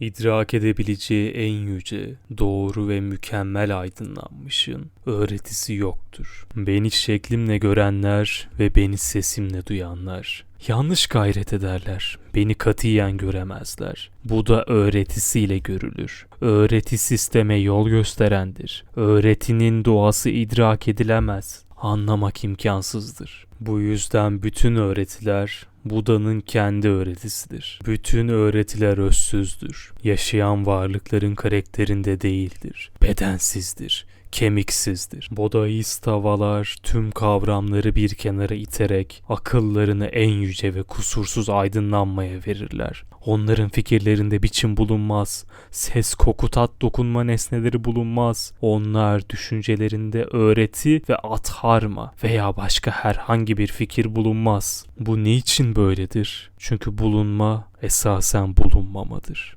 İdrak edebileceği en yüce, doğru ve mükemmel aydınlanmışın öğretisi yoktur. Beni şeklimle görenler ve beni sesimle duyanlar yanlış gayret ederler. Beni katiyen göremezler. Bu da öğretisiyle görülür. Öğreti sisteme yol gösterendir. Öğretinin doğası idrak edilemez. Anlamak imkansızdır. Bu yüzden bütün öğretiler Buda'nın kendi öğretisidir. Bütün öğretiler özsüzdür. Yaşayan varlıkların karakterinde değildir. Bedensizdir kemiksizdir. Bodaist tüm kavramları bir kenara iterek akıllarını en yüce ve kusursuz aydınlanmaya verirler. Onların fikirlerinde biçim bulunmaz, ses, koku, tat, dokunma nesneleri bulunmaz. Onlar düşüncelerinde öğreti ve atharma veya başka herhangi bir fikir bulunmaz. Bu niçin böyledir? Çünkü bulunma esasen bulunmamadır.